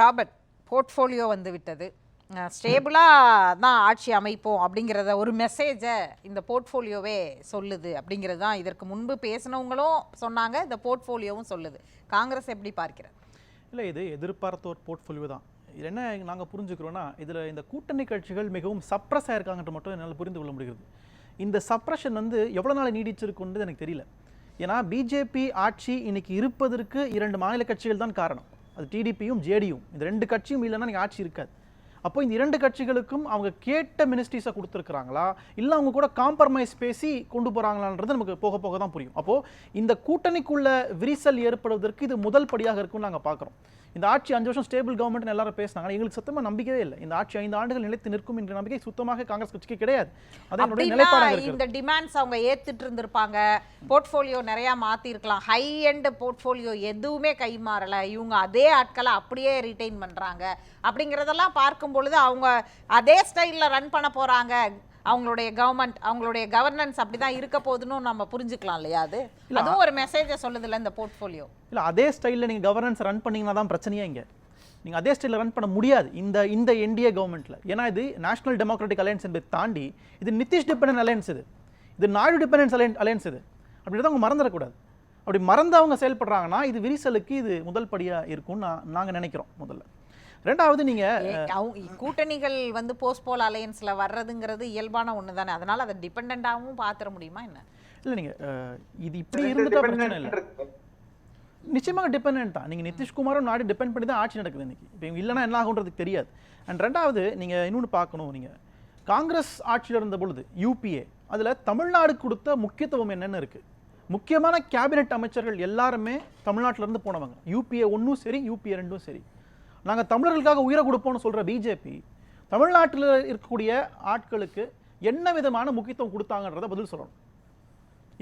Robert portfolio வந்து விட்டது ஸ்டேபிளாக தான் ஆட்சி அமைப்போம் அப்படிங்கிறத ஒரு மெசேஜை இந்த போர்ட்ஃபோலியோவே சொல்லுது அப்படிங்கிறது தான் இதற்கு முன்பு பேசினவங்களும் சொன்னாங்க இந்த போர்ட்ஃபோலியோவும் சொல்லுது. காங்கிரஸ் எப்படி பார்க்கிறது இல்லை இது எதிர்பார்த்த ஒரு போர்ட்ஃபோலியோ தான். இது என்ன நாங்கள் புரிஞ்சுக்கிறோன்னா இதில் இந்த கூட்டணி கட்சிகள் மிகவும் சப்ரஸ் ஆயிருக்காங்கன்ற மட்டும் என்னால் புரிந்து கொள்ள முடிகிறது. இந்த சப்ரஷன் வந்து எவ்வளோ நாள் நீடிச்சிருக்குன்றது எனக்கு தெரியல. ஏன்னா பிஜேபி ஆட்சி இன்னைக்கு இருப்பதற்கு இரண்டு மாநில கட்சிகள் தான் காரணம். அது டிடிபியும் ஜேடியும் இந்த ரெண்டு கட்சியும் இல்லைன்னா நீங்கள் ஆட்சி இருக்காது. அப்போ இந்த இரண்டு கட்சிகளுக்கும் அவங்க கேட்ட மினிஸ்ட்ரிஸை கொடுத்துருக்குறாங்களா? இல்லை அவங்க கூட காம்ப்ரமைஸ் பேசி கொண்டு போகிறாங்களான்றது நமக்கு போக போக தான் புரியும். அப்போது இந்த கூட்டணிக்குள்ள விரிசல் ஏற்படுவதற்கு இது முதல் படியாக இருக்கும்னு நாங்கள் பார்க்குறோம். இந்த ஆட்சி அஞ்சு வருஷம் ஸ்டேபிள் கவர்மெண்ட் எல்லாரும் பேசினாங்க. எங்களுக்கு சுத்தமாக நம்பிக்கையே இல்லை. இந்த ஆட்சி ஐந்து ஆண்டுகள் நிலைத்து நிற்கும் என்ற நம்பிக்கை சுத்தமாக காங்கிரஸ் கட்சிக்கு கிடையாது. அது என்னுடைய அப்படின்னா நிலைப்பாடாக இருக்கிறது. இந்த டிமாண்ட்ஸ் அவங்க ஏத்துட்டு இருந்திருப்பாங்க. போர்ட்ஃபோலியோ நிறைய மாத்திருக்கலாம். ஹை எண்ட் போர்ட்ஃபோலியோ எதுவுமே கை மாறல. இவங்க அதே ஆட்களை அப்படியே ரிட்டைன் பண்றாங்க. அப்படிங்கறதெல்லாம் பார்க்கும் பொழுது அவங்க அதே ஸ்டைல்ல ரன் பண்ண போறாங்க. அவங்களுடைய கவர்மெண்ட் அவங்களுடைய கவர்னன்ஸ் அப்படிதான் இருக்க போகுதுன்னு நம்ம புரிஞ்சுக்கலாம் இல்லையா அது? அதுவும் ஒரு மெசேஜை சொல்லுதுல்ல இந்த போர்ட்ஃபோலியோ இல்லை அதே ஸ்டைலில் நீங்கள் கவர்னன்ஸ் ரன் பண்ணீங்கன்னா தான் பிரச்சனையே இங்கே. நீங்கள் அதே ஸ்டைலில் ரன் பண்ண முடியாது இந்த இந்த என்டிஏ கவர்மெண்ட்டில் ஏன்னா இது நேஷனல் டெமோக்ராட்டிக் அலையன்ஸ் என்பதை தாண்டி இது நிதிஷ் டிபெண்டன்ட் அலையன்ஸ் இது. இது நாயுடு டிபெண்டன்ஸ் அலையன்ஸ் அலையன்ஸ் இது. அப்படின்றத அவங்க மறந்துடக்கூடாது. அப்படி மறந்து அவங்க செயல்படுறாங்கன்னா இது விரிசலுக்கு இது முதல் படியாக இருக்கும்னு நான் நாங்கள் நினைக்கிறோம் முதல்ல. ரெண்டாவது நீங்கள் கூட்டணிகள் வந்து போஸ்ட்போல் அலையன்ஸ்ல வர்றதுங்கிறது இயல்பான ஒண்ணு தானே அதனால அதை டிபெண்டாகவும் பாத்திர முடியுமா என்ன? இல்லை நீங்கள் இது இப்படி இருந்துட்டா பிரச்சனை இல்லை. நிச்சயமாக டிபெண்ட் தான். நீங்கள் நிதிஷ்குமாரும் நாடு டிபெண்ட் பண்ணி தான் ஆட்சி நடக்குது இன்னைக்கு. இப்போ இவங்க இல்லைன்னா என்ன ஆகுன்றதுக்கு தெரியாது. அண்ட் ரெண்டாவது நீங்கள் இன்னொன்று பார்க்கணும் நீங்கள் காங்கிரஸ் ஆட்சியில் இருந்த பொழுது யூபிஏ அதில் தமிழ்நாடு கொடுத்த முக்கியத்துவம் என்னென்னு இருக்குது முக்கியமான கேபினெட் அமைச்சர்கள் எல்லாருமே தமிழ்நாட்டுல இருந்து போனவங்க. யூபிஏ ஒன்றும் சரி யூபிஏ ரெண்டும் சரி. நாங்கள் தமிழர்களுக்காக உயிரை கொடுப்போம்னு சொல்கிற பிஜேபி தமிழ்நாட்டில் இருக்கக்கூடிய ஆட்களுக்கு என்ன விதமான முக்கியத்துவம் கொடுத்தாங்கன்றத பதில் சொல்லணும்.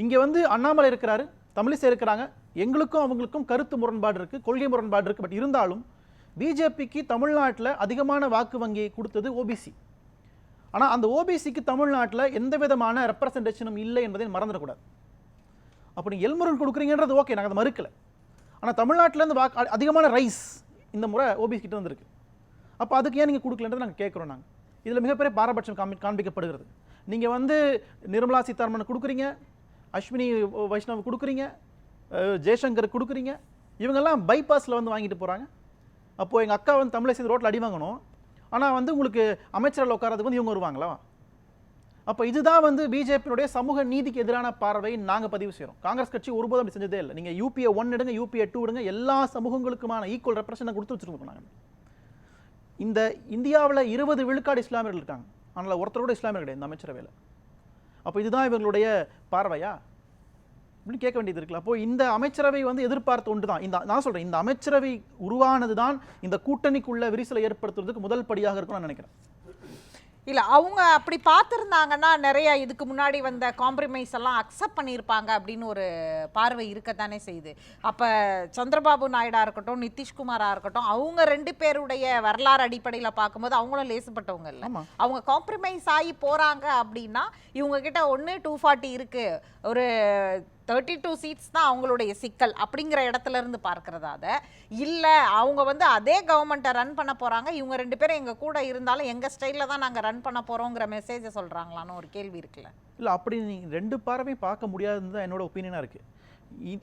இங்கே வந்து அண்ணாமலை இருக்கிறாரு தமிழிசை இருக்கிறாங்க எங்களுக்கும் அவங்களுக்கும் கருத்து முரண்பாடு இருக்குது கொள்கை முரண்பாடு இருக்குது பட் இருந்தாலும் பிஜேபிக்கு தமிழ்நாட்டில் அதிகமான வாக்கு வங்கி கொடுத்தது ஓபிசி ஆனால் அந்த ஓபிசிக்கு தமிழ்நாட்டில் எந்த விதமான ரெப்ரசன்டேஷனும் இல்லை என்பதை மறந்துடக்கூடாது. அப்போ நீங்கள் எல்முருகன் கொடுக்குறீங்கன்றது ஓகே நாங்கள் அதை மறுக்கலை. ஆனால் தமிழ்நாட்டிலேருந்து வாக்கு அதிகமான ரைஸ் இந்த முறை ஓபிசி கிட்ட வந்திருக்கு. அப்போ அதுக்கு ஏன் நீங்கள் கொடுக்கலன்றதை நாங்கள் கேட்குறோம் நாங்கள் இதில் மிகப்பெரிய பாரபட்சம் காமி காண்பிக்கப்படுகிறது. நீங்கள் வந்து நிர்மலா சீதாராமன் கொடுக்குறீங்க அஸ்வினி வைஷ்ணவ் கொடுக்குறீங்க ஜெய்சங்கர் கொடுக்குறீங்க இவங்கெல்லாம் பைபாஸில் வந்து வாங்கிட்டு போகிறாங்க அப்போது எங்கள் அக்கா வந்து தமிழை சேர்ந்து ரோட்டில் அடி வாங்கணும். ஆனால் வந்து உங்களுக்கு அமைச்சரில் உட்காரதுக்கு வந்து இவங்க வருவாங்களா? அப்போ இதுதான் வந்து பிஜேபியுடைய சமூக நீதிக்கு எதிரான பார்வை நாங்கள் பதிவு செய்கிறோம் காங்கிரஸ் கட்சி ஒருபோதும் அப்படி செஞ்சதே இல்லை. நீங்கள் யூபிஏ ஒன் எடுங்க யூபிஏ டூ எடுங்க எல்லா சமூகங்களுக்குமான ஈக்குவல் ரெப்ரசன்ட் கொடுத்து வச்சுருக்கோம் நாங்கள் இந்த இந்தியாவில் இருபது விழுக்காடு இஸ்லாமியர்கள் இருக்காங்க. ஆனால் ஒருத்தர் கூட இஸ்லாமியர் கிடையாது இந்த அமைச்சரவையில். அப்போ இதுதான் இவர்களுடைய பார்வையா? அப்படின்னு கேட்க வேண்டியது இருக்குல்ல. அப்போ இந்த அமைச்சரவை வந்து எதிர்பார்த்த ஒன்று தான் இந்த நான் சொல்கிறேன் இந்த அமைச்சரவை உருவானது தான் இந்த கூட்டணிக்குள்ள விரிசலை ஏற்படுத்துறதுக்கு முதல் படியாக இருக்கும்னு நான் நினைக்கிறேன். இல்ல அவங்க அப்படி பார்த்துருந்தாங்கன்னா நிறைய இதுக்கு முன்னாடி வந்த காம்ப்ரமைஸ் எல்லாம் அக்செப்ட் பண்ணியிருப்பாங்க அப்படின்னு ஒரு பார்வை இருக்கத்தானே செய்யுது. அப்ப சந்திரபாபு நாயுடா இருக்கட்டும் நிதிஷ்குமாரா இருக்கட்டும் அவங்க ரெண்டு பேருடைய வரலாறு அடிப்படையில பார்க்கும்போது அவங்களும் லேசுப்பட்டவங்க இல்ல. அவங்க காம்ப்ரமைஸ் ஆகி போறாங்க அப்படின்னா இவங்க கிட்ட ஒன்று டூ ஃபார்ட்டி இருக்கு. ஒரு தேர்ட்டி டூ சீட்ஸ் தான் அவங்களுடைய சிக்கல் அப்படிங்கிற இடத்துல இருந்து பார்க்கறதா அதை அவங்க வந்து அதே கவர்மெண்ட்டை ரன் பண்ண போகிறாங்க இவங்க ரெண்டு பேரும் எங்கள் கூட இருந்தாலும் எங்கள் ஸ்டைலில் தான் நாங்கள் ரன் பண்ண போகிறோங்கிற மெசேஜை சொல்கிறாங்களான்னு ஒரு கேள்வி இருக்குல்ல. இல்லை அப்படி நீங்கள் ரெண்டு பார்வையும் பார்க்க முடியாதுன்னு தான் என்னோட ஒப்பீனியனாக இருக்குது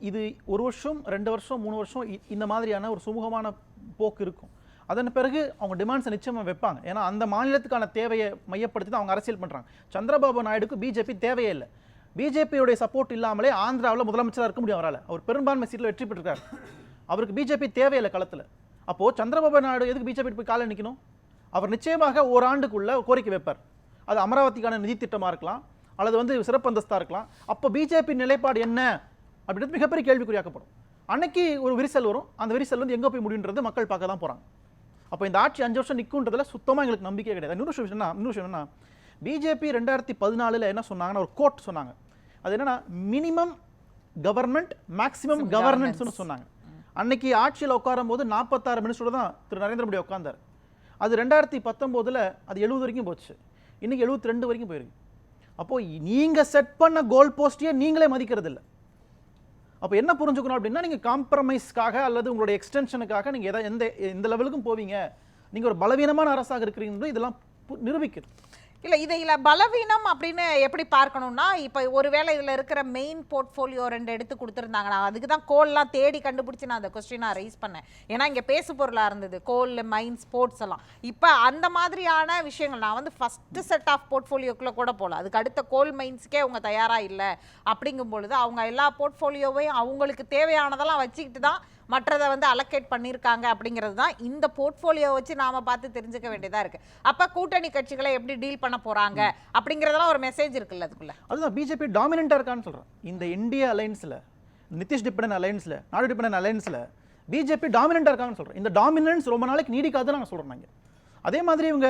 இது ஒரு வருஷம் ரெண்டு வருஷம் மூணு வருஷம் இ- இந்த மாதிரியான ஒரு சுமூகமான போக்கு இருக்கும். அதன் பிறகு அவங்க டிமாண்ட்ஸை நிச்சயமாக வைப்பாங்க. ஏன்னா அந்த மாநிலத்துக்கான தேவையை மையப்படுத்தி தான் அவங்க அரசியல் பண்ணுறாங்க சந்திரபாபு நாயுடுக்கு பிஜேபி தேவையே இல்லை. பிஜேபியுடைய சப்போர்ட் இல்லாமலே ஆந்திராவில் முதலமைச்சராக இருக்க முடியும் அவரால். அவர் பெரும்பான்மை சீட்டில் வெற்றி பெற்றிருக்காரு. அவருக்கு பிஜேபி தேவையில்லை களத்தில். அப்போது சந்திரபாபு நாயுடு எதுக்கு பிஜேபி போய் காலை நிற்கணும் அவர் நிச்சயமாக ஓராண்டுக்குள்ளே கோரிக்கை வைப்பார். அது அமராவதிக்கான நிதி திட்டமாக இருக்கலாம் அல்லது வந்து சிறப்பு அந்தஸ்தாக இருக்கலாம். அப்போ பிஜேபி நிலைப்பாடு என்ன? அப்படின்றது மிகப்பெரிய கேள்விக்குறியாக்கப்படும். அன்னைக்கு ஒரு விரிசல் வரும். அந்த விரிசல் வந்து எங்கே போய் முடியுன்றது மக்கள் பார்க்க தான் போகிறாங்க அப்போ இந்த ஆட்சி அஞ்சு வருஷம் நிற்குன்றதுல சுத்தமாக எங்களுக்கு நம்பிக்கை கிடையாது. இன்னொரு விஷயம் என்ன இன்னொரு விஷயம் என்ன பிஜேபி ரெண்டாயிரத்தி பதினாலில் என்ன சொன்னாங்கன்னா ஒரு கோட் சொன்னாங்க. அது என்னன்னா மினிமம் கவர்மெண்ட் மேக்ஸிமம். கவர்னன்ஸ்னு சொன்னாங்க. அன்னைக்கு ஆட்சியில் உட்காரும் போது நாற்பத்தாறு மினிஸ்டரோட தான் திரு நரேந்திர மோடி உட்கார்ந்தார். அது ரெண்டாயிரத்தி பத்தொம்போதில் அது எழுபது வரைக்கும் போச்சு. இன்னைக்கு எழுபத்தி ரெண்டு வரைக்கும் போயிருக்கு. அப்போ நீங்க செட் பண்ண கோல் போஸ்டையே நீங்களே மதிக்கிறது இல்ல அப்போ என்ன புரிஞ்சுக்கணும் அப்படின்னா நீங்கள் காம்ப்ரமைஸ்க்காக அல்லது உங்களுடைய எக்ஸ்டென்ஷனுக்காக நீங்கள் எதை எந்த எந்த லெவலுக்கும் போவீங்க. நீங்கள் ஒரு பலவீனமான அரசாக இருக்கிறீங்க இதெல்லாம் நிரூபிக்குது. இல்லை இதை இல்லை பலவீனம் அப்படின்னு எப்படி பார்க்கணும்னா இப்போ ஒருவேளை இதில் இருக்கிற மெயின் போர்ட்ஃபோலியோ ரெண்டு எடுத்து கொடுத்துருந்தாங்க நான் அதுக்கு தான் கோல்லாம் தேடி கண்டுபிடிச்சி நான் அந்த கொஸ்டினாக ரைஸ் பண்ணேன். ஏன்னா இங்கே பேசு பொருளாக இருந்தது கோல் மைன் ஸ்போர்ட்ஸ் எல்லாம். இப்போ அந்த மாதிரியான விஷயங்கள் நான் வந்து ஃபஸ்ட்டு செட் ஆஃப் போர்ட்ஃபோலியோக்குள்ளே கூட போகல. அதுக்கு அடுத்த கோல் மைன்ஸ்க்கே அவங்க தயாராக இல்லை. அப்படிங்கும் பொழுது அவங்க எல்லா போர்ட்ஃபோலியோவையும் அவங்களுக்கு தேவையானதெல்லாம் வச்சுக்கிட்டு தான் மற்றதை வந்து அலோகேட் பண்ணியிருக்காங்க அப்படிங்கிறது தான் இந்த போர்ட்ஃபோலியோ வச்சு நாம் பார்த்து தெரிஞ்சுக்க வேண்டியதாக இருக்குது அப்போ கூட்டணி கட்சிகளை எப்படி டீல் பண்ண போகிறாங்க அப்படிங்கிறதெல்லாம் ஒரு மெசேஜ் இருக்குல்ல அதுக்குள்ள. அதுதான் பிஜேபி டாமினண்ட்டாக இருக்கான்னு சொல்கிறேன் இந்த இந்திய அலைன்ஸில் நிதிஷ் டிபெண்ட் அலைன்ஸில் நாடு டிபெண்ட் அலைன்ஸில் பிஜேபி டாமினண்ட்டாக இருக்காங்கன்னு சொல்கிறேன் இந்த டாமினன்ஸ் ரொம்ப நாளைக்கு நீடிக்காதுன்னு நாங்கள் சொல்கிறோம் நாங்கள் அதே மாதிரி இவங்க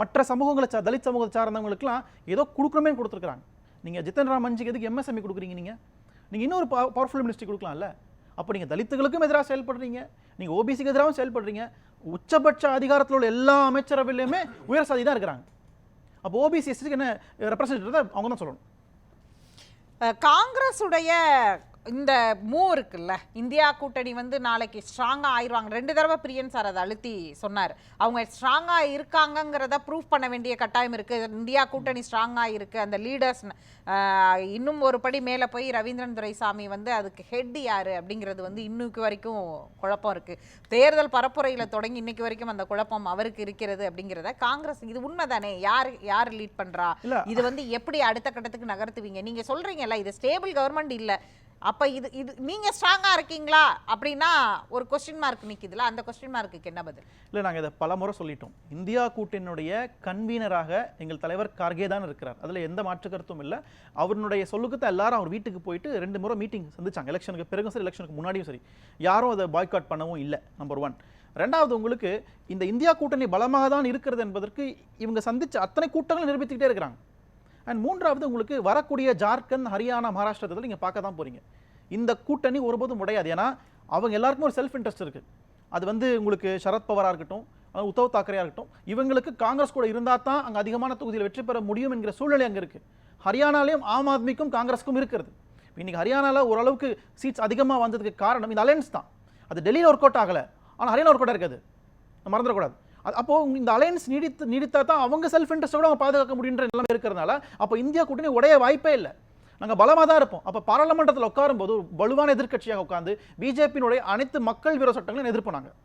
மற்ற சமூகங்களை சா தலித் சமூகத்தை சார்ந்தவங்களுக்குலாம் ஏதோ கொடுக்கணுமே கொடுத்துருக்குறாங்க. நீங்கள் ஜித்தன் ராம் மஞ்சிக்கு எதுக்கு எம்எஸ்எம்இ கொடுக்குறீங்க நீங்கள் நீங்கள் இன்னொரு பவர்ஃபுல் மினிஸ்ட்ரி கொடுக்கலாம்ல. அப்போ நீங்கள் தலித்துகளுக்கும் எதிராக செயல்படுறீங்க. நீங்கள் ஓபிசிக்கு எதிராகவும் செயல்படுறீங்க. உச்சபட்ச அதிகாரத்தில் உள்ள எல்லா அமைச்சரவையிலையுமே உயர் சாதி தான் இருக்கிறாங்க அப்போ ஓபிசி எஸ்டிக்கு என்ன ரெப்ரசன்டேட்டிவ் அவங்க தான் சொல்லணும். காங்கிரஸுடைய இந்த மூவ் இருக்குல்ல இந்தியா கூட்டணி வந்து நாளைக்கு ஸ்ட்ராங்கா ஆயிருவாங்க ரெண்டு தடவை பிரியன் சார் அதை அழுத்தி சொன்னார். அவங்க ஸ்ட்ராங்கா இருக்காங்கங்கிறத ப்ரூவ் பண்ண வேண்டிய கட்டாயம் இருக்கு. இந்தியா கூட்டணி ஸ்ட்ராங்கா இருக்கு. அந்த லீடர்ஸ் இன்னும் ஒரு படி மேல போய் ரவீந்திரன் துரைசாமி வந்து அதுக்கு ஹெட் யாரு அப்படிங்கிறது வந்து இன்னைக்கு வரைக்கும் குழப்பம் இருக்கு. தேர்தல் பரப்புரையில தொடங்கி இன்னைக்கு வரைக்கும் அந்த குழப்பம் அவருக்கு இருக்கிறது அப்படிங்கிறத காங்கிரஸ் இது உண்மைதானே? யார் யார் லீட் பண்றா? இல்ல. இது வந்து எப்படி அடுத்த கட்டத்துக்கு நகர்த்துவீங்க? நீங்க சொல்றீங்கல்ல இது ஸ்டேபிள் கவர்மெண்ட் இல்ல. அப்போ இது இது நீங்கள் ஸ்ட்ராங்காக இருக்கீங்களா? அப்படின்னா ஒரு கொஸ்டின் மார்க் நிற்கிதுல அந்த கொஸ்டின் மார்க்குக்கு என்ன பதில்? இல்லை நாங்கள் இதை பல முறை சொல்லிட்டோம். இந்தியா கூட்டினுடைய கன்வீனராக எங்கள் தலைவர் கார்கே தான் இருக்கிறார். அதில் எந்த மாற்று கருத்தும் இல்லை. அவருடைய சொல்லுக்கு தான் எல்லாரும் அவர் வீட்டுக்கு போயிட்டு ரெண்டு முறை மீட்டிங் சந்திச்சாங்க. எலெக்ஷனுக்கு பிறகும் சரி எலெக்ஷனுக்கு முன்னாடியும் சரி. யாரும் அதை பாய்காட் பண்ணவும் இல்லை நம்பர் ஒன் ரெண்டாவது உங்களுக்கு இந்த இந்தியா கூட்டணி பலமாக தான் இருக்கிறது என்பதற்கு இவங்க சந்திச்ச அத்தனை கூட்டங்களும் நிரூபித்துக்கிட்டே இருக்கிறாங்க. அண்ட் மூன்றாவது உங்களுக்கு வரக்கூடிய ஜார்க்கண்ட் ஹரியானா மகாராஷ்டிரா தேர்தல் நீங்கள் பார்க்க தான் போகிறீங்க இந்த கூட்டணி ஒருபோதும் உடையாது. ஏன்னா அவங்க எல்லாருக்கும் ஒரு செல்ஃப் இன்ட்ரெஸ்ட் இருக்குது அது வந்து உங்களுக்கு சரத்பவாரா இருக்கட்டும் உத்தவ் தாக்கரேயா இருக்கட்டும் இவங்களுக்கு காங்கிரஸ் கூட இருந்தால் தான் அங்கே அதிகமான தொகுதியில் வெற்றி பெற முடியும் என்கிற சூழ்நிலை அங்கே இருக்குது ஹரியானாலையும் ஆம் ஆத்மிக்கும் காங்கிரஸுக்கும் இருக்கிறது. இன்றைக்கி ஹரியானாவில் ஓரளவுக்கு சீட்ஸ் அதிகமாக வந்ததுக்கு காரணம் இந்த அலையன்ஸ் தான். அது டெல்லியில் ஒர்க் அவுட் ஆகலை. ஆனால் ஹரியானா ஒர்க் அவுட் இருக்காது. மறந்துடக்கூடாது. அப்போ இந்த அலையன்ஸ் நீடித்து நீடித்தா தான் அவங்க செல்ஃப் இன்ட்ரெஸ்ட்டோட அவங்க பாதுகாக்க முடியுன்ற நிலைமை இருக்கிறதுனால அப்போ இந்தியா கூட்டணி உடைய வாய்ப்பே இல்லை. நாங்கள் பலமாக தான் இருப்போம். அப்போ பாராளுமன்றத்தில் உட்காரும்போது ஒரு வலுவான எதிர்க்கட்சியாக உட்கார்ந்து பிஜேபியினுடைய அனைத்து மக்கள் விரோத சட்டங்களையும் எதிர்ப்பு நாங்கள்